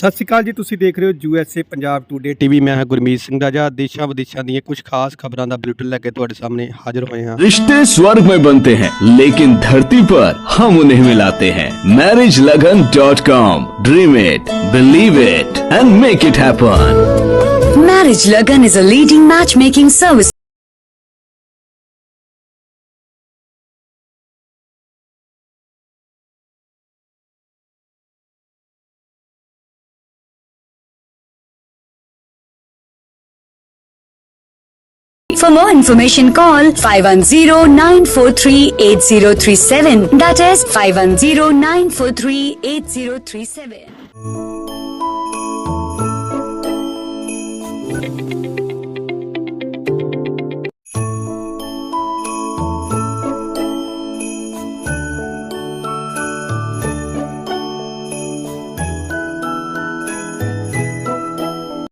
ਸਤਿ ਸ਼੍ਰੀ ਅਕਾਲ ਜੀ ਤੁਸੀਂ ਦੇਖ ਰਹੇ ਹੋ ਯੂਐਸਏ ਪੰਜਾਬ ਟੂਡੇ ਟੀਵੀ ਮੈਂ ਹਾਂ ਗੁਰਮੀਤ ਸਿੰਘ ਰਾਜਾ ਦੇਸ਼ਾਂ ਵਿਦੇਸ਼ਾਂ ਦੀਆਂ ਕੁਝ ਖਾਸ ਖਬਰਾਂ ਦਾ ਬੁਲੇਟਿਨ ਲੈ ਕੇ ਤੁਹਾਡੇ ਸਾਹਮਣੇ ਹਾਜ਼ਰ ਹੋਏ ਹਾਂ रिश्ते स्वर्ग में बनते हैं लेकिन धरती पर हम उन्हें मिलाते हैं marriage Lagan dot com dream it believe it and make it happen Marriage Lagan is a leading matchmaking service. For more information, call 510-943-8037. That is 510-943-8037.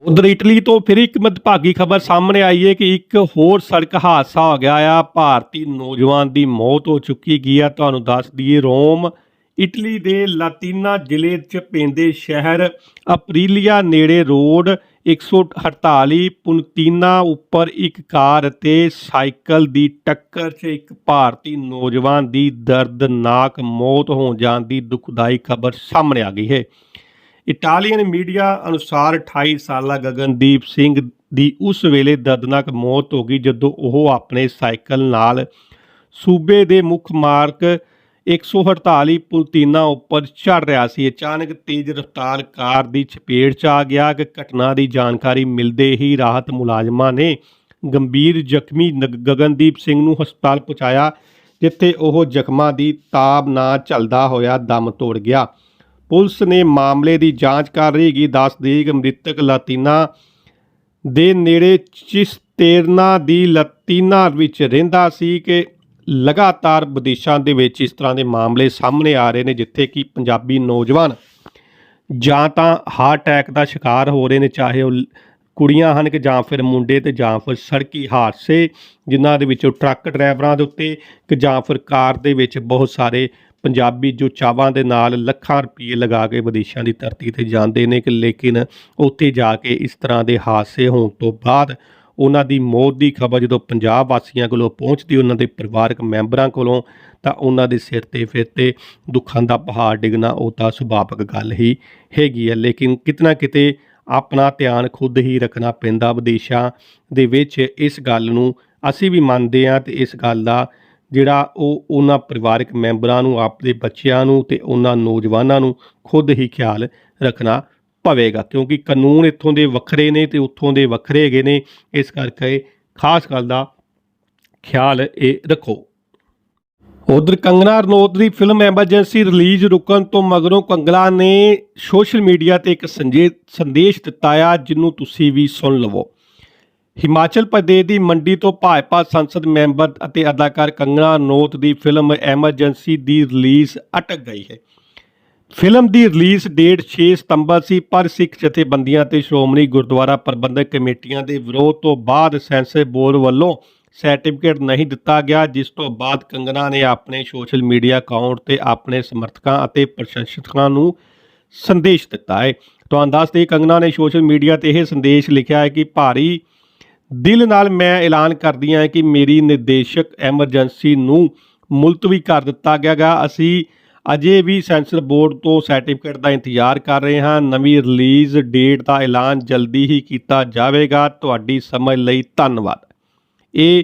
ਉਧਰ ਇਟਲੀ ਤੋਂ ਫਿਰ ਇੱਕ ਮਦਭਾਗੀ ਖਬਰ ਸਾਹਮਣੇ ਆਈ ਹੈ ਕਿ ਇੱਕ ਹੋਰ ਸੜਕ ਹਾਦਸਾ ਹੋ ਗਿਆ ਆ। ਭਾਰਤੀ ਨੌਜਵਾਨ ਦੀ ਮੌਤ ਹੋ ਚੁੱਕੀ ਗਈ ਆ। ਤੁਹਾਨੂੰ ਦੱਸ ਦਈਏ, ਰੋਮ, ਇਟਲੀ ਦੇ ਲਾਤੀਨਾ ਜ਼ਿਲ੍ਹੇ 'ਚ ਪੈਂਦੇ ਸ਼ਹਿਰ ਅਪਰੀਲੀਆ ਨੇੜੇ ਰੋਡ 148 ਪੁਨਤੀਨਾ ਉੱਪਰ ਇੱਕ ਕਾਰ ਅਤੇ ਸਾਈਕਲ ਦੀ ਟੱਕਰ 'ਚ ਇੱਕ ਭਾਰਤੀ ਨੌਜਵਾਨ ਦੀ ਦਰਦਨਾਕ ਮੌਤ ਹੋ ਜਾਣ ਦੀ ਦੁਖਦਾਈ ਖਬਰ ਸਾਹਮਣੇ ਆ ਗਈ ਹੈ। ਇਟਾਲੀਅਨ ਮੀਡੀਆ ਅਨੁਸਾਰ 28 ਸਾਲਾ ਗਗਨਦੀਪ ਸਿੰਘ ਦੀ ਉਸ ਵੇਲੇ ਦਰਦਨਾਕ ਮੌਤ ਹੋ ਗਈ ਜਦੋਂ ਉਹ ਆਪਣੇ ਸਾਈਕਲ ਨਾਲ ਸੂਬੇ ਦੇ ਮੁੱਖ ਮਾਰਗ 148 ਪੁਲਤੀਨਾ ਉੱਪਰ ਚੜ ਰਿਹਾ ਸੀ। ਅਚਾਨਕ ਤੇਜ਼ ਰਫ਼ਤਾਰ ਕਾਰ ਦੀ ਚਪੇਟ 'ਚ ਆ ਗਿਆ। ਕਿ ਘਟਨਾ ਦੀ ਜਾਣਕਾਰੀ ਮਿਲਦੇ ਹੀ ਰਾਹਤ ਮੁਲਾਜ਼ਮਾਂ ਨੇ ਗੰਭੀਰ ਜ਼ਖਮੀ ਨਗ- ਗਗਨਦੀਪ ਸਿੰਘ ਨੂੰ ਹਸਪਤਾਲ ਪਹੁੰਚਾਇਆ, ਜਿੱਥੇ ਉਹ ਜ਼ਖਮਾਂ ਦੀ ਤਾਬ ਨਾ ਚੱਲਦਾ ਹੋਇਆ ਦਮ ਤੋੜ ਗਿਆ। ਪੁਲਿਸ ਨੇ ਮਾਮਲੇ ਦੀ ਜਾਂਚ ਕਰ ਰਹੀ ਗੀ ਦੱਸ ਦੇਈ ਕਿ ਮ੍ਰਿਤਕ ਲਾਤੀਨਾ ਦੇ ਨੇੜੇ ਚਿਸਤੇਰਨਾ ਦੀ ਲਾਤੀਨਾ ਵਿੱਚ ਰਹਿੰਦਾ ਸੀ ਕਿ ਲਗਾਤਾਰ ਵਿਦੇਸ਼ਾਂ ਦੇ ਵਿੱਚ ਇਸ ਤਰ੍ਹਾਂ ਦੇ ਮਾਮਲੇ ਸਾਹਮਣੇ ਆ ਰਹੇ ਨੇ, ਜਿੱਥੇ ਕਿ ਪੰਜਾਬੀ ਨੌਜਵਾਨ ਜਾਂ ਤਾਂ ਹਾਰਟ ਅਟੈਕ ਦਾ ਸ਼ਿਕਾਰ ਹੋ ਰਹੇ ਨੇ, ਚਾਹੇ ਉਹ ਕੁੜੀਆਂ ਹਨ ਕਿ ਜਾਂ ਫਿਰ ਮੁੰਡੇ ਤੇ ਜਾਂ ਫਿਰ ਸੜਕੀ ਹਾਦਸੇ, ਜਿਨ੍ਹਾਂ ਦੇ ਵਿੱਚੋਂ ਟਰੱਕ ਡਰਾਈਵਰਾਂ ਦੇ ਉੱਤੇ, ਕਿ ਜਾਂ ਫਿਰ ਕਾਰ ਦੇ ਵਿੱਚ ਬਹੁਤ ਸਾਰੇ ਪੰਜਾਬੀ ਜੋ ਚਾਵਾਂ ਦੇ ਨਾਲ ਲੱਖਾਂ ਰੁਪਏ ਲਗਾ ਕੇ ਵਿਦੇਸ਼ਾਂ ਦੀ ਧਰਤੀ ਤੇ ਜਾਂਦੇ ਨੇ ਕਿ ਲੇਕਿਨ ਉੱਥੇ ਜਾ ਕੇ ਇਸ ਤਰ੍ਹਾਂ ਦੇ ਹਾਦਸੇ ਹੋਣ ਤੋਂ ਬਾਅਦ ਉਹਨਾਂ ਦੀ ਮੌਤ ਦੀ ਖਬਰ ਜਦੋਂ ਪੰਜਾਬ ਵਾਸੀਆਂ ਕੋਲੋਂ ਪਹੁੰਚਦੀ, ਉਹਨਾਂ ਦੇ ਪਰਿਵਾਰਕ ਮੈਂਬਰਾਂ ਕੋਲੋਂ, ਤਾਂ ਉਹਨਾਂ ਦੇ ਸਿਰ ਤੇ ਫਿਰ ਤੇ ਦੁੱਖਾਂ ਦਾ ਪਹਾੜ ਡਿੱਗਣਾ, ਉਹ ਤਾਂ ਸੁਭਾਵਿਕ ਗੱਲ ਹੀ ਹੈਗੀ ਹੈ। ਲੇਕਿਨ ਕਿਤਨਾ ਕਿਤੇ ਆਪਣਾ ਧਿਆਨ ਖੁਦ ਹੀ ਰੱਖਣਾ ਪੈਂਦਾ ਵਿਦੇਸ਼ਾਂ ਦੇ ਵਿੱਚ, ਇਸ ਗੱਲ ਨੂੰ ਅਸੀਂ ਵੀ ਮੰਨਦੇ ਹਾਂ ਤੇ ਇਸ ਗੱਲ ਦਾ ਜਿਹੜਾ ਉਹ ਉਹਨਾਂ ਪਰਿਵਾਰਕ ਮੈਂਬਰਾਂ ਨੂੰ, ਆਪਦੇ ਬੱਚਿਆਂ ਨੂੰ ਤੇ ਉਹਨਾਂ ਨੌਜਵਾਨਾਂ ਨੂੰ ਖੁਦ ਹੀ ਖਿਆਲ ਰੱਖਣਾ ਪਵੇਗਾ। ਕਿਉਂਕਿ ਕਾਨੂੰਨ ਇੱਥੋਂ ਦੇ ਵੱਖਰੇ ਨੇ ਤੇ ਉੱਥੋਂ ਦੇ ਵੱਖਰੇ ਹੈਗੇ ਨੇ, ਇਸ ਕਰਕੇ ਖਾਸ ਗੱਲ ਦਾ ਖਿਆਲ ਇਹ ਰੱਖੋ। ਉਧਰ ਕੰਗਨਾ ਰਣੌਤ ਦੀ ਫਿਲਮ ਐਮਰਜੈਂਸੀ ਰਿਲੀਜ਼ ਰੁਕਣ ਤੋਂ ਮਗਰੋਂ ਕੰਗਲਾ ਨੇ ਸੋਸ਼ਲ ਮੀਡੀਆ ਤੇ ਇੱਕ ਸੰਜੇ, ਸੰਦੇਸ਼ ਦਿੱਤਾ ਆ ਜਿਹਨੂੰ ਤੁਸੀਂ ਵੀ ਸੁਣ ਲਵੋ। ਹਿਮਾਚਲ ਪ੍ਰਦੇਸ਼ ਦੀ ਮੰਡੀ ਤੋਂ ਭਾਜਪਾ ਸੰਸਦ ਮੈਂਬਰ ਅਤੇ ਅਦਾਕਾਰ ਕੰਗਣਾ ਨੋਤ ਦੀ ਫਿਲਮ ਐਮਰਜੈਂਸੀ ਦੀ ਰਿਲੀਜ਼ ਅਟਕ ਗਈ ਹੈ। ਫਿਲਮ ਦੀ ਰਿਲੀਜ਼ ਡੇਟ 6 ਸਤੰਬਰ ਸੀ, ਪਰ ਸਿੱਖ ਜਥੇਬੰਦੀਆਂ ਤੇ ਸ਼੍ਰੋਮਣੀ ਗੁਰਦੁਆਰਾ ਪ੍ਰਬੰਧਕ ਕਮੇਟੀਆਂ ਦੇ ਵਿਰੋਧ ਤੋਂ ਬਾਅਦ ਸੈਂਸਰ ਬੋਰਡ ਵੱਲੋਂ ਸਰਟੀਫਿਕੇਟ ਨਹੀਂ ਦਿੱਤਾ ਗਿਆ, ਜਿਸ ਤੋਂ ਬਾਅਦ ਕੰਗਨਾ ਨੇ ਆਪਣੇ ਸੋਸ਼ਲ ਮੀਡੀਆ ਅਕਾਊਂਟ ਤੇ ਆਪਣੇ ਸਮਰਥਕਾਂ ਅਤੇ ਪ੍ਰਸ਼ੰਸਕਾਂ ਨੂੰ ਸੰਦੇਸ਼ ਦਿੱਤਾ ਹੈ। ਤੁਹਾਨੂੰ ਦੱਸ ਦੇਈਏ ਕੰਗਨਾ ਨੇ ਸੋਸ਼ਲ ਮੀਡੀਆ ਤੇ ਇਹ ਸੰਦੇਸ਼ ਲਿਖਿਆ ਹੈ ਕਿ ਭਾਰੀ ਦਿਲ ਨਾਲ ਮੈਂ ਐਲਾਨ ਕਰਦੀ ਹਾਂ ਕਿ ਮੇਰੀ ਨਿਰਦੇਸ਼ਕ ਐਮਰਜੈਂਸੀ ਨੂੰ ਮੁਲਤਵੀ ਕਰ ਦਿੱਤਾ ਗਿਆ ਗਾ। ਅਸੀਂ ਅਜੇ ਵੀ ਸੈਂਸਰ ਬੋਰਡ ਤੋਂ ਸਰਟੀਫਿਕੇਟ ਦਾ ਇੰਤਜ਼ਾਰ ਕਰ ਰਹੇ ਹਾਂ। ਨਵੀਂ ਰਿਲੀਜ਼ ਡੇਟ ਦਾ ਐਲਾਨ ਜਲਦੀ ਹੀ ਕੀਤਾ ਜਾਵੇਗਾ। ਤੁਹਾਡੀ ਸਮਝ ਲਈ ਧੰਨਵਾਦ। ਇਹ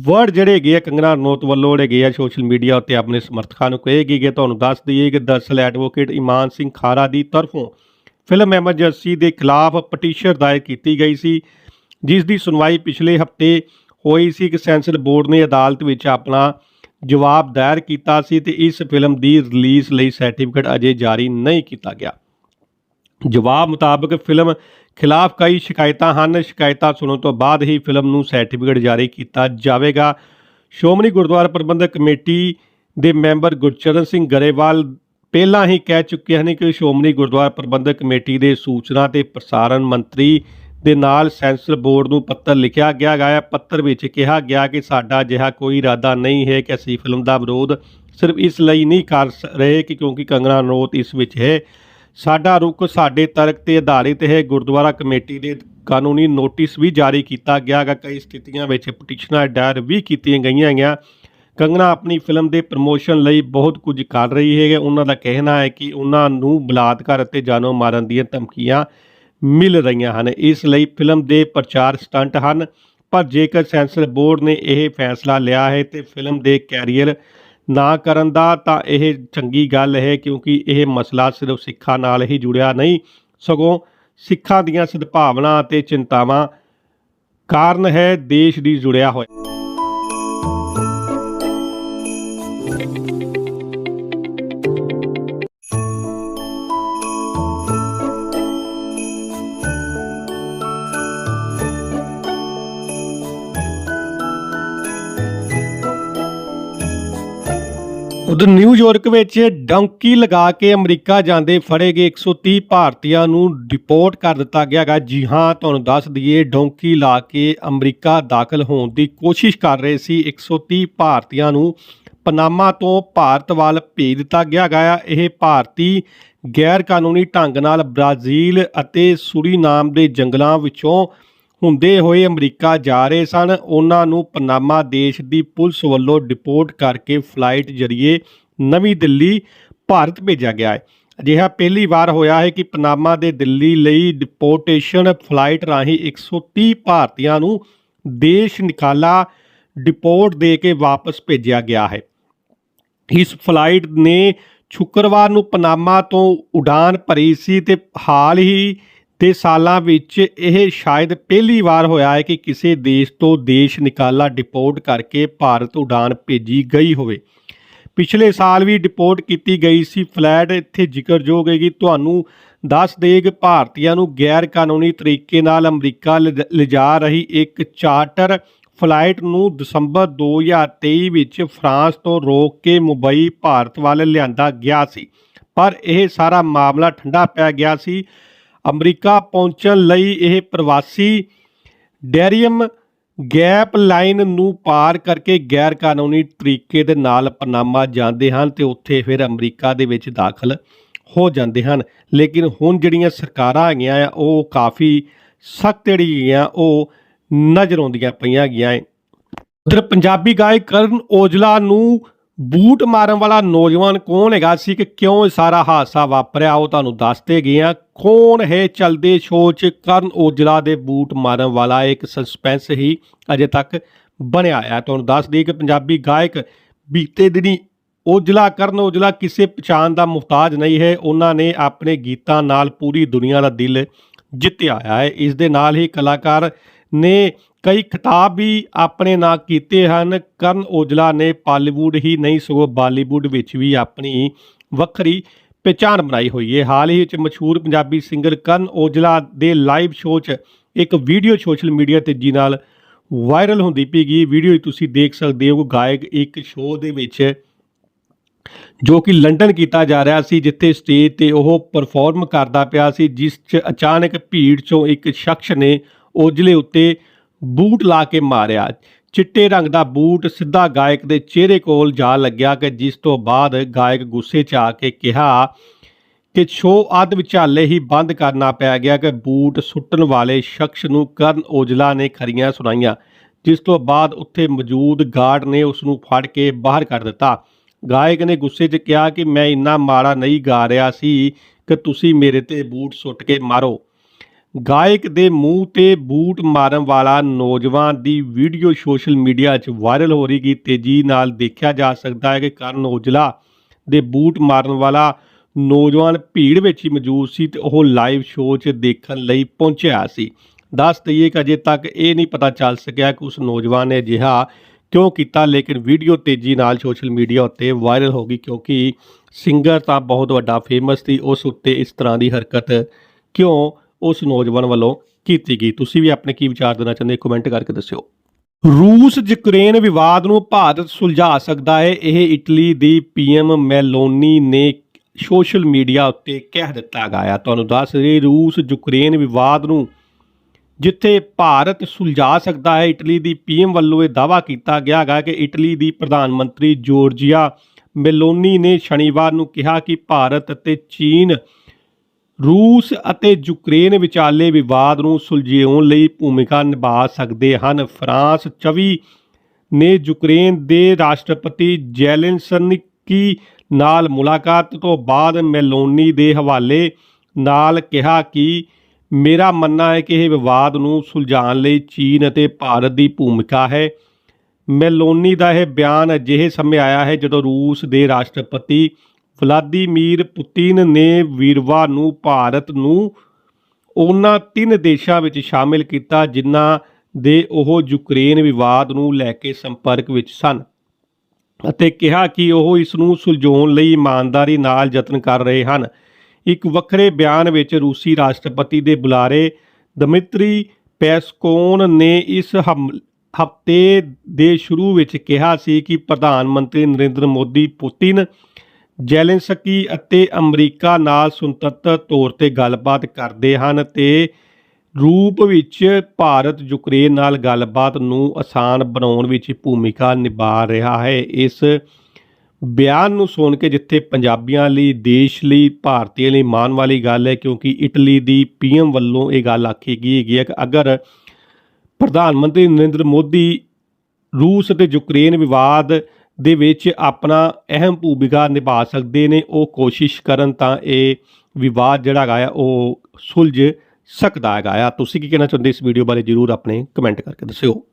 ਵਰਡ ਜਿਹੜੇ ਹੈਗੇ ਆ ਕੰਗਨਾ ਰਨੋਤ ਵੱਲੋਂ ਜਿਹੜੇ ਹੈਗੇ ਆ, ਸੋਸ਼ਲ ਮੀਡੀਆ ਉੱਤੇ ਆਪਣੇ ਸਮਰਥਕਾਂ ਨੂੰ ਕਹੇਗੀ ਕਿ ਤੁਹਾਨੂੰ ਦੱਸ ਦਈਏ ਕਿ ਦਰਸਲ ਐਡਵੋਕੇਟ ਇਮਾਨ ਸਿੰਘ ਖਾਰਾ ਦੀ ਤਰਫੋਂ ਫਿਲਮ ਐਮਰਜੈਂਸੀ ਦੇ ਖਿਲਾਫ ਪਟੀਸ਼ਨ ਦਾਇਰ ਕੀਤੀ ਗਈ ਸੀ। ਜਿਸ ਦੀ ਸੁਣਵਾਈ ਪਿਛਲੇ ਹਫ਼ਤੇ ਹੋਈ ਸੀ ਕਿ ਸੈਂਸਰ ਬੋਰਡ ਨੇ ਅਦਾਲਤ ਵਿੱਚ ਆਪਣਾ ਜਵਾਬ ਦਾਇਰ ਕੀਤਾ ਸੀ ਤੇ ਇਸ ਫਿਲਮ ਦੀ ਰਿਲੀਜ਼ ਲਈ ਸਰਟੀਫਿਕੇਟ ਅਜੇ ਜਾਰੀ ਨਹੀਂ ਕੀਤਾ ਗਿਆ। ਜਵਾਬ ਮੁਤਾਬਕ ਫਿਲਮ ਖਿਲਾਫ ਕਈ ਸ਼ਿਕਾਇਤਾਂ ਹਨ। ਸ਼ਿਕਾਇਤਾਂ ਸੁਣਨ ਤੋਂ ਬਾਅਦ ਹੀ ਫਿਲਮ ਨੂੰ ਸਰਟੀਫਿਕੇਟ ਜਾਰੀ ਕੀਤਾ ਜਾਵੇਗਾ। ਸ਼੍ਰੋਮਣੀ ਗੁਰਦੁਆਰਾ ਪ੍ਰਬੰਧਕ ਕਮੇਟੀ ਦੇ ਮੈਂਬਰ ਗੁਰਚਰਨ ਸਿੰਘ ਗਰੇਵਾਲ ਪਹਿਲਾਂ ਹੀ ਕਹਿ ਚੁੱਕੇ ਹਨ ਕਿ ਸ਼੍ਰੋਮਣੀ ਗੁਰਦੁਆਰਾ ਪ੍ਰਬੰਧਕ ਕਮੇਟੀ ਦੇ ਸੂਚਨਾ ਤੇ ਪ੍ਰਸਾਰਣ ਮੰਤਰੀ ਦੇ ਨਾਲ ਸੈਂਸਰ ਬੋਰਡ ਨੂੰ ਪੱਤਰ ਲਿਖਿਆ ਗਿਆ ਹੈ। ਪੱਤਰ ਵਿੱਚ ਕਿਹਾ ਗਿਆ ਕਿ ਸਾਡਾ ਅਜਿਹਾ ਕੋਈ ਇਰਾਦਾ ਨਹੀਂ ਹੈ ਕਿ ਅਸੀਂ ਫਿਲਮ ਦਾ ਵਿਰੋਧ ਸਿਰਫ ਇਸ ਲਈ ਨਹੀਂ ਕਰ ਰਹੇ ਕਿ ਕਿਉਂਕਿ ਕੰਗਣਾ ਰਣੌਤ ਇਸ ਵਿੱਚ ਹੈ। ਸਾਡਾ ਰੁਖ ਸਾਡੇ ਤਰਕ ਤੇ ਆਧਾਰਿਤ ਹੈ। ਗੁਰਦੁਆਰਾ ਕਮੇਟੀ ਦੇ ਕਾਨੂੰਨੀ ਨੋਟਿਸ ਵੀ ਜਾਰੀ ਕੀਤਾ ਗਿਆ ਗਾ ਕਈ ਸਥਿਤੀਆਂ ਵਿੱਚ ਪਟੀਸ਼ਨਾਂ ਦਾਇਰ ਵੀ ਕੀਤੀਆਂ ਗਈਆਂ ਹੈਗੀਆਂ। ਕੰਗਣਾ ਆਪਣੀ ਫਿਲਮ ਦੇ ਪ੍ਰਮੋਸ਼ਨ ਲਈ ਬਹੁਤ ਕੁਝ ਕਰ ਰਹੀ ਹੈ ਉਹਨਾਂ ਦਾ ਕਹਿਣਾ ਹੈ ਕਿ ਉਹਨਾਂ ਨੂੰ ਬਲਾਤਕਾਰ ਅਤੇ ਜਾਨੋਂ ਮਾਰਨ ਦੀਆਂ ਧਮਕੀਆਂ ਮਿਲ ਰਹੀਆਂ ਹਨ। ਇਸ ਲਈ ਫਿਲਮ ਦੇ ਪ੍ਰਚਾਰ ਸਟੰਟ ਹਨ, ਪਰ ਜੇਕਰ ਸੈਂਸਰ ਬੋਰਡ ਨੇ ਇਹ ਫੈਸਲਾ ਲਿਆ ਹੈ ਤੇ ਫਿਲਮ ਦੇ ਕੈਰੀਅਰ ਨਾ ਕਰਨ ਦਾ, ਤਾਂ ਇਹ ਚੰਗੀ ਗੱਲ ਹੈ, ਕਿਉਂਕਿ ਇਹ ਮਸਲਾ ਸਿਰਫ ਸਿੱਖਾਂ ਨਾਲ ਹੀ ਜੁੜਿਆ ਨਹੀਂ, ਸਗੋਂ ਸਿੱਖਾਂ ਦੀਆਂ ਸਦਭਾਵਨਾ ਅਤੇ ਚਿੰਤਾਵਾਂ ਕਾਰਨ ਹੈ, ਦੇਸ਼ ਦੀ ਜੁੜਿਆ ਹੋਇਆ। ਉਧਰ ਨਿਊਯਾਰਕ ਵਿੱਚ ਡੌਂਕੀ ਲਗਾ ਕੇ ਅਮਰੀਕਾ ਜਾਂਦੇ ਫੜੇ ਗਏ 130 ਭਾਰਤੀਆਂ ਨੂੰ ਡਿਪੋਰਟ ਕਰ ਦਿੱਤਾ ਗਿਆ ਗਾ ਜੀ ਹਾਂ, ਤੁਹਾਨੂੰ ਦੱਸ ਦਈਏ, ਡੌਂਕੀ ਲਾ ਕੇ ਅਮਰੀਕਾ ਦਾਖਲ ਹੋਣ ਦੀ ਕੋਸ਼ਿਸ਼ ਕਰ ਰਹੇ ਸੀ। 130 ਭਾਰਤੀਆਂ ਨੂੰ ਪਨਾਮਾ ਤੋਂ ਭਾਰਤ ਵੱਲ ਭੇਜ ਦਿੱਤਾ ਗਿਆ ਗਾ ਇਹ ਭਾਰਤੀ ਗੈਰ ਕਾਨੂੰਨੀ ਢੰਗ ਨਾਲ ਬ੍ਰਾਜ਼ੀਲ ਅਤੇ ਸੁਰੀਨਾਮ ਦੇ ਜੰਗਲਾਂ ਵਿੱਚੋਂ ਹੁੰਦੇ ਹੋਏ ਅਮਰੀਕਾ ਜਾ ਰਹੇ ਸਨ। ਉਹਨਾਂ ਨੂੰ ਪਨਾਮਾ ਦੇਸ਼ ਦੀ ਪੁਲਿਸ ਵੱਲੋਂ ਡਿਪੋਰਟ ਕਰਕੇ ਫਲਾਈਟ ਜ਼ਰੀਏ ਨਵੀਂ ਦਿੱਲੀ, ਭਾਰਤ ਭੇਜਿਆ ਗਿਆ ਹੈ। ਅਜਿਹਾ ਪਹਿਲੀ ਵਾਰ ਹੋਇਆ ਹੈ ਕਿ ਪਨਾਮਾ ਦੇ ਦਿੱਲੀ ਲਈ ਡਿਪੋਰਟੇਸ਼ਨ ਫਲਾਈਟ ਰਾਹੀਂ 130 ਭਾਰਤੀਆਂ ਨੂੰ ਦੇਸ਼ ਨਿਕਾਲਾ ਡਿਪੋਰਟ ਦੇ ਕੇ ਵਾਪਸ ਭੇਜਿਆ ਗਿਆ ਹੈ। ਇਸ ਫਲਾਈਟ ਨੇ ਸ਼ੁੱਕਰਵਾਰ ਨੂੰ ਪਨਾਮਾ ਤੋਂ ਉਡਾਨ ਭਰੀ ਸੀ ਤੇ ਹਾਲ ਹੀ ਦੇ ਸਾਲਾਂ ਵਿੱਚ ਇਹ ਸ਼ਾਇਦ ਪਹਿਲੀ ਵਾਰ ਹੋਇਆ ਹੈ ਕਿ ਕਿਸੇ ਦੇਸ਼ ਤੋਂ ਦੇਸ਼ ਨਿਕਾਲਾ ਡਿਪੋਰਟ ਕਰਕੇ ਭਾਰਤ ਉਡਾਨ ਭੇਜੀ ਗਈ ਹੋਵੇ। ਪਿਛਲੇ ਸਾਲ ਵੀ ਡਿਪੋਰਟ ਕੀਤੀ ਗਈ ਸੀ। ਫਲੈਟ ਇੱਥੇ ਜ਼ਿਕਰਯੋਗ ਹੈਗੀ ਤੁਹਾਨੂੰ ਦੱਸ ਦੇ ਕਿ ਭਾਰਤੀਆਂ ਨੂੰ ਗੈਰ ਕਾਨੂੰਨੀ ਤਰੀਕੇ ਨਾਲ ਅਮਰੀਕਾ ਲਿਜਾ- ਲਿਜਾ ਰਹੀ ਇੱਕ ਚਾਰਟਰ ਫਲਾਈਟ ਨੂੰ ਦਸੰਬਰ 2023 ਵਿੱਚ ਫਰਾਂਸ ਤੋਂ ਰੋਕ ਕੇ ਮੁੰਬਈ, ਭਾਰਤ ਵੱਲ ਲਿਆਂਦਾ ਗਿਆ ਸੀ। ਪਰ ਇਹ ਸਾਰਾ ਮਾਮਲਾ ਠੰਡਾ ਪੈ ਗਿਆ ਸੀ। ਅਮਰੀਕਾ ਪਹੁੰਚਣ ਲਈ ਇਹ ਪ੍ਰਵਾਸੀ ਡੈਰੀਅਮ ਗੈਪ ਲਾਈਨ ਨੂੰ ਪਾਰ ਕਰਕੇ ਗੈਰ ਕਾਨੂੰਨੀ ਤਰੀਕੇ ਦੇ ਨਾਲ ਪਨਾਮਾ ਜਾਂਦੇ ਹਨ ਤੇ ਉੱਥੇ ਫਿਰ ਅਮਰੀਕਾ ਦੇ ਵਿੱਚ ਦਾਖਲ ਹੋ ਜਾਂਦੇ ਹਨ। ਲੇਕਿਨ ਹੁਣ ਜਿਹੜੀਆਂ ਸਰਕਾਰਾਂ ਹੈਗੀਆਂ ਆ, ਉਹ ਕਾਫੀ ਸਖਤ ਜਿਹੜੀਆਂ ਉਹ ਨਜ਼ਰ ਆਉਂਦੀਆਂ ਪਈਆਂ ਗਈਆਂ ਹੈ ਉਧਰ ਪੰਜਾਬੀ ਗਾਇਕ ਕਰਨ ਔਜਲਾ ਨੂੰ ਬੂਟ ਮਾਰਨ ਵਾਲਾ ਨੌਜਵਾਨ ਕੌਣ ਹੈਗਾ ਸੀ ਕਿ ਕਿਉਂ ਇਹ ਸਾਰਾ ਹਾਦਸਾ ਵਾਪਰਿਆ, ਉਹ ਤੁਹਾਨੂੰ ਦੱਸਦੇ ਗਏ ਆ ਕੌਣ ਹੈ ਚਲਦੇ ਸ਼ੋਅ 'ਚ? ਕਰਨ ਔਜਲਾ ਦੇ ਬੂਟ ਮਾਰਨ ਵਾਲਾ ਇੱਕ ਸਸਪੈਂਸ ਹੀ ਅਜੇ ਤੱਕ ਬਣਿਆ ਆ। ਤੁਹਾਨੂੰ ਦੱਸ ਦਈਏ ਕਿ ਪੰਜਾਬੀ ਗਾਇਕ ਬੀਤੇ ਦਿਨੀ ਔਜਲਾ, ਕਰਨ ਔਜਲਾ ਕਿਸੇ ਪਛਾਣ ਦਾ ਮੁਹਤਾਜ ਨਹੀਂ ਹੈ। ਉਹਨਾਂ ਨੇ ਆਪਣੇ ਗੀਤਾਂ ਨਾਲ ਪੂਰੀ ਦੁਨੀਆ ਦਾ ਦਿਲ ਜਿੱਤਿਆ ਹੋਇਆ ਹੈ ਇਸ ਦੇ ਨਾਲ ਹੀ ਕਲਾਕਾਰ ਨੇ ਕਈ ਖਿਤਾਬ ਵੀ ਆਪਣੇ ਨਾਂ ਕੀਤੇ ਹਨ। ਕਰਨ ਔਜਲਾ ਨੇ ਪਾਲੀਵੁੱਡ ਹੀ ਨਹੀਂ, ਸਗੋਂ ਬਾਲੀਵੁੱਡ ਵਿੱਚ ਵੀ ਆਪਣੀ ਵੱਖਰੀ ਪਛਾਣ ਬਣਾਈ ਹੋਈ ਹੈ। ਹਾਲ ਹੀ ਵਿੱਚ ਮਸ਼ਹੂਰ ਪੰਜਾਬੀ ਸਿੰਗਰ ਕਰਨ ਔਜਲਾ ਦੇ ਲਾਈਵ ਸ਼ੋਅ 'ਚ ਇੱਕ ਵੀਡੀਓ ਸੋਸ਼ਲ ਮੀਡੀਆ ਤੇਜ਼ੀ ਨਾਲ ਵਾਇਰਲ ਹੁੰਦੀ ਪਈ ਗਈ। ਵੀਡੀਓ ਤੁਸੀਂ ਦੇਖ ਸਕਦੇ ਹੋ, ਗਾਇਕ ਇੱਕ ਸ਼ੋਅ ਦੇ ਵਿੱਚ ਜੋ ਕਿ ਲੰਡਨ ਕੀਤਾ ਜਾ ਰਿਹਾ ਸੀ, ਜਿੱਥੇ ਸਟੇਜ ਤੇ ਉਹ ਪਰਫਾਰਮ ਕਰਦਾ ਪਿਆ ਸੀ, ਜਿਸ 'ਚ ਅਚਾਨਕ ਭੀੜ 'ਚੋਂ ਇੱਕ ਸ਼ਖਸ ਨੇ ਔਜਲੇ ਉੱਤੇ ਬੂਟ ਲਾ ਕੇ ਮਾਰਿਆ। ਚਿੱਟੇ ਰੰਗ ਦਾ ਬੂਟ ਸਿੱਧਾ ਗਾਇਕ ਦੇ ਚਿਹਰੇ ਕੋਲ ਜਾ ਲੱਗਿਆ ਕਿ ਜਿਸ ਤੋਂ ਬਾਅਦ ਗਾਇਕ ਗੁੱਸੇ 'ਚ ਆ ਕੇ ਕਿਹਾ ਕਿ ਸ਼ੋਅ ਅੱਧ ਵਿਚਾਲੇ ਹੀ ਬੰਦ ਕਰਨਾ ਪੈ ਗਿਆ ਕਿ ਬੂਟ ਸੁੱਟਣ ਵਾਲੇ ਸ਼ਖਸ ਨੂੰ ਕਰਨ ਔਜਲਾ ਨੇ ਖਰੀਆਂ ਸੁਣਾਈਆਂ, ਜਿਸ ਤੋਂ ਬਾਅਦ ਉੱਥੇ ਮੌਜੂਦ ਗਾਰਡ ਨੇ ਉਸ ਨੂੰ ਫੜ ਕੇ ਬਾਹਰ ਕੱਢ ਦਿੱਤਾ। ਗਾਇਕ ਨੇ ਗੁੱਸੇ 'ਚ ਕਿਹਾ ਕਿ ਮੈਂ ਇੰਨਾ ਮਾੜਾ ਨਹੀਂ ਗਾ ਰਿਹਾ ਸੀ ਕਿ ਤੁਸੀਂ ਮੇਰੇ ਤੇ ਬੂਟ ਸੁੱਟ ਕੇ ਮਾਰੋ। ਗਾਇਕ ਦੇ ਮੂੰਹ ਤੇ ਬੂਟ ਮਾਰਨ ਵਾਲਾ ਨੌਜਵਾਨ ਦੀ ਵੀਡੀਓ ਸੋਸ਼ਲ ਮੀਡੀਆ 'ਚ ਵਾਇਰਲ ਹੋ ਰਹੀ ਗਈ ਤੇਜ਼ੀ ਨਾਲ ਦੇਖਿਆ ਜਾ ਸਕਦਾ ਹੈ ਕਿ ਕਰਨ ਔਜਲਾ ਦੇ ਬੂਟ ਮਾਰਨ ਵਾਲਾ ਨੌਜਵਾਨ ਭੀੜ ਵਿੱਚ ਹੀ ਮੌਜੂਦ ਸੀ ਤੇ ਉਹ ਲਾਈਵ ਸ਼ੋਅ 'ਚ ਦੇਖਣ ਲਈ ਪਹੁੰਚਿਆ ਸੀ। ਦੱਸ ਦਈਏ ਕਿ ਅਜੇ ਤੱਕ ਇਹ ਨਹੀਂ ਪਤਾ ਚੱਲ ਸਕਿਆ ਕਿ ਉਸ ਨੌਜਵਾਨ ਨੇ ਅਜਿਹਾ ਕਿਉਂ ਕੀਤਾ, ਲੇਕਿਨ ਵੀਡੀਓ ਤੇਜ਼ੀ ਨਾਲ ਸੋਸ਼ਲ ਮੀਡੀਆ ਉੱਤੇ ਵਾਇਰਲ ਹੋ ਗਈ ਕਿਉਂਕਿ ਸਿੰਗਰ ਤਾਂ ਬਹੁਤ ਵੱਡਾ ਫੇਮਸ ਸੀ, ਉਸ ਉੱਤੇ ਇਸ ਤਰ੍ਹਾਂ ਦੀ ਹਰਕਤ ਕਿਉਂ ਉਸ ਨੌਜਵਾਨ ਵੱਲੋਂ ਕੀਤੀ ਗਈ। ਤੁਸੀਂ ਵੀ ਆਪਣੇ ਕੀ ਵਿਚਾਰ ਦੇਣਾ ਚਾਹੁੰਦੇ ਕਮੈਂਟ ਕਰਕੇ ਦੱਸਿਓ। ਰੂਸ ਯੂਕਰੇਨ ਵਿਵਾਦ ਨੂੰ ਭਾਰਤ ਸੁਲਝਾ ਸਕਦਾ ਹੈ। ਇਹ ਇਟਲੀ ਦੀ ਪੀਐਮ ਮੈਲੋਨੀ ਨੇ ਸੋਸ਼ਲ ਮੀਡੀਆ ਉੱਤੇ ਕਹਿ ਦਿੱਤਾ ਗਿਆ ਤੁਹਾਨੂੰ ਦੱਸ ਰਹੀ ਰੂਸ ਯੂਕਰੇਨ ਵਿਵਾਦ ਨੂੰ ਜਿੱਥੇ ਭਾਰਤ ਸੁਲਝਾ ਸਕਦਾ ਹੈ। ਇਟਲੀ ਦੀ ਪੀਐਮ ਵੱਲੋਂ ਇਹ ਦਾਅਵਾ ਕੀਤਾ ਗਿਆ ਹੈ ਕਿ ਇਟਲੀ ਦੀ ਪ੍ਰਧਾਨ ਮੰਤਰੀ ਜੋਰਜੀਆ ਮੈਲੋਨੀ ਨੇ ਸ਼ਨੀਵਾਰ ਨੂੰ ਕਿਹਾ ਕਿ ਭਾਰਤ ਅਤੇ ਚੀਨ ਰੂਸ ਅਤੇ ਯੂਕਰੇਨ ਵਿਚਾਲੇ ਵਿਵਾਦ ਨੂੰ ਸੁਲਝਾਉਣ ਲਈ ਭੂਮਿਕਾ ਨਿਭਾ ਸਕਦੇ ਹਨ। ਫਰਾਂਸ 24 ਨੇ ਯੂਕਰੇਨ ਦੇ ਰਾਸ਼ਟਰਪਤੀ ਜ਼ੈਲੈਂਸਕੀ ਨਾਲ ਮੁਲਾਕਾਤ ਤੋਂ ਬਾਅਦ ਮੈਲੋਨੀ ਦੇ ਹਵਾਲੇ ਨਾਲ ਕਿਹਾ ਕਿ ਮੇਰਾ ਮੰਨਣਾ ਹੈ ਕਿ ਇਹ ਵਿਵਾਦ ਨੂੰ ਸੁਲਝਾਉਣ ਲਈ ਚੀਨ ਅਤੇ ਭਾਰਤ ਦੀ ਭੂਮਿਕਾ ਹੈ। ਮੈਲੋਨੀ ਦਾ ਇਹ ਬਿਆਨ ਅਜਿਹੇ ਸਮੇਂ ਆਇਆ ਹੈ ਜਦੋਂ ਰੂਸ ਦੇ ਰਾਸ਼ਟਰਪਤੀ ਵਲਾਦੀਮੀਰ ਪੁਤਿਨ ਨੇ ਵੀਰਵਾ ਨੂੰ ਭਾਰਤ ਨੂੰ ਉਹਨਾਂ ਤਿੰਨ ਦੇਸ਼ਾਂ ਵਿੱਚ ਸ਼ਾਮਿਲ ਕੀਤਾ, ਜਿਨ੍ਹਾਂ ਦੇ ਉਹ ਯੂਕਰੇਨ ਵਿਵਾਦ ਨੂੰ ਲੈ ਕੇ ਸੰਪਰਕ ਵਿੱਚ ਸਨ ਅਤੇ ਕਿਹਾ ਕਿ ਉਹ ਇਸ ਨੂੰ ਸੁਲਝਾਉਣ ਲਈ ਇਮਾਨਦਾਰੀ ਨਾਲ ਯਤਨ ਕਰ ਰਹੇ ਹਨ। ਇੱਕ ਵੱਖਰੇ ਬਿਆਨ ਵਿੱਚ ਰੂਸੀ ਰਾਸ਼ਟਰਪਤੀ ਦੇ ਬੁਲਾਰੇ ਦਮਿਤਰੀ ਪੈਸਕੋਨ ਨੇ ਇਸ ਹਫ਼ਤੇ ਦੇ ਸ਼ੁਰੂ ਵਿੱਚ ਕਿਹਾ ਸੀ ਕਿ ਪ੍ਰਧਾਨ ਮੰਤਰੀ ਨਰਿੰਦਰ ਮੋਦੀ ਪੁਤਿਨ ਜ਼ੈਲੈਂਸਕੀ ਅਤੇ ਅਮਰੀਕਾ ਨਾਲ ਸੁਤੰਤਰ ਤੌਰ ਤੇ ਗੱਲਬਾਤ ਕਰਦੇ ਹਨ ਤੇ ਰੂਪ ਵਿੱਚ ਭਾਰਤ ਯੂਕਰੇਨ ਨਾਲ ਗੱਲਬਾਤ ਨੂੰ ਆਸਾਨ ਬਣਾਉਣ ਵਿੱਚ ਭੂਮਿਕਾ ਨਿਭਾ ਰਿਹਾ ਹੈ। ਇਸ ਬਿਆਨ ਨੂੰ ਸੁਣ ਕੇ ਜਿੱਥੇ ਪੰਜਾਬੀਆਂ ਲਈ, ਦੇਸ਼ ਲਈ, ਭਾਰਤੀਆਂ ਲਈ ਮਾਣ ਵਾਲੀ ਗੱਲ ਹੈ, ਕਿਉਂਕਿ ਇਟਲੀ ਦੀ ਪੀਐਮ ਵੱਲੋਂ ਇਹ ਗੱਲ ਆਖੀ ਗਈ ਹੈਗੀ ਹੈ ਕਿ ਅਗਰ ਪ੍ਰਧਾਨ ਮੰਤਰੀ ਨਰਿੰਦਰ ਮੋਦੀ ਰੂਸ ਅਤੇ ਯੂਕਰੇਨ ਵਿਵਾਦ ਦੇ ਵਿੱਚ ਆਪਣਾ ਅਹਿਮ ਭੂਮਿਕਾ ਨਿਭਾ ਸਕਦੇ ਨੇ, ਉਹ ਕੋਸ਼ਿਸ਼ ਕਰਨ ਤਾਂ ਇਹ ਵਿਵਾਦ ਜਿਹੜਾ ਹੈਗਾ ਆ, ਉਹ ਸੁਲਝ ਸਕਦਾ ਹੈਗਾ ਆ। ਤੁਸੀਂ ਕੀ ਕਹਿਣਾ ਚਾਹੁੰਦੇ ਇਸ ਵੀਡੀਓ ਬਾਰੇ? ਜਰੂਰ ਆਪਣੇ ਕਮੈਂਟ ਕਰਕੇ ਦੱਸਿਓ।